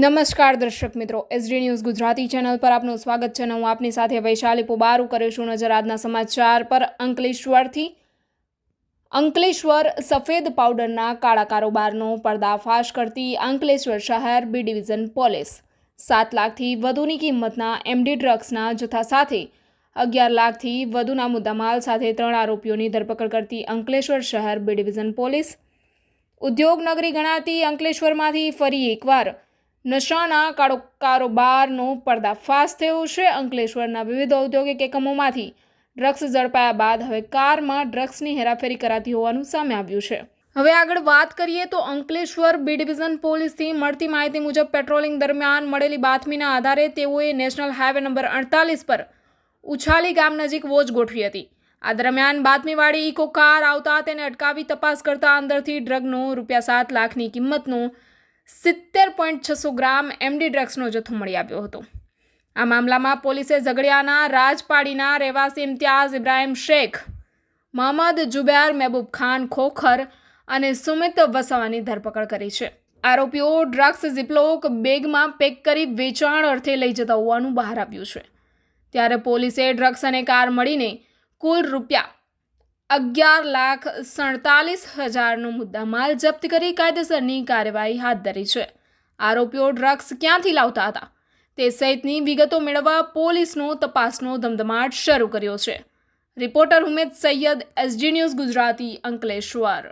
નમસ્કાર દર્શક મિત્રો એસડી ન્યૂઝ ગુજરાતી ચેનલ પર આપનું સ્વાગત છે હું આપની સાથે વૈશાલી પોબારુ કરીશું નજર આજના સમાચાર પર. અંકલેશ્વરથી અંકલેશ્વર સફેદ પાવડરના કાળા કારોબારનો પર્દાફાશ કરતી અંકલેશ્વર શહેર બી ડિવિઝન પોલીસ. સાત લાખથી વધુની કિંમતના એમડી ડ્રગ્સના જથ્થા સાથે અગિયાર લાખથી વધુના મુદ્દામાલ સાથે ત્રણ આરોપીઓની ધરપકડ કરતી અંકલેશ્વર શહેર બી ડિવિઝન પોલીસ. ઉદ્યોગનગરી ગણાતી અંકલેશ્વરમાંથી ફરી એકવાર નશાના કાળો કારોબારનો પર્દાફાશ થયો છે. અંકલેશ્વરના વિવિધ ઔદ્યોગિક એકમોમાંથી ડ્રગ્સ ઝડપાયા બાદ હવે કારમાં ડ્રગ્સની હેરાફેરી કરાતી હોવાનું સામે આવ્યું છે. હવે આગળ વાત કરીએ તો અંકલેશ્વર બી ડિવિઝન પોલીસથી મળતી માહિતી મુજબ પેટ્રોલિંગ દરમિયાન મળેલી બાતમીના આધારે તેઓએ નેશનલ હાઈવે નંબર અડતાલીસ પર ઉછાલી ગામ નજીક વોચ ગોઠવી હતી. આ દરમિયાન બાતમીવાળી ઇકો કાર આવતા તેને અટકાવી તપાસ કરતા અંદરથી ડ્રગનો રૂપિયા સાત લાખની કિંમતનો સિત્તેર પોઈન્ટ છસો ગ્રામ એમડી ડ્રગ્સનો જથ્થો મળી આવ્યો હતો. આ મામલામાં પોલીસે ઝઘડિયાના રાજપાડીના રહેવાસી ઇમ્તિયાઝ ઇબ્રાહિમ શેખ, મોહમ્મદ જુબેર મહેબૂબ ખાન ખોખર અને સુમિત વસાવાની ધરપકડ કરી છે. આરોપીઓ ડ્રગ્સ ઝીપલોક બેગમાં પેક કરી વેચાણ અર્થે લઈ જતા હોવાનું બહાર આવ્યું છે. ત્યારે પોલીસે ડ્રગ્સ અને કાર મળીને કુલ રૂપિયા અગિયાર લાખ સડતાલીસ હજારનો મુદ્દામાલ જપ્ત કરી કાયદેસરની કાર્યવાહી હાથ ધરી છે. આરોપીઓ ડ્રગ્સ ક્યાંથી લાવતા હતા? તે સહિતની વિગતો મેળવવા પોલીસનો તપાસનો ધમધમાટ શરૂ કર્યો છે. Reporter Umed Saiyad SG news Gujarati Ankleshwar.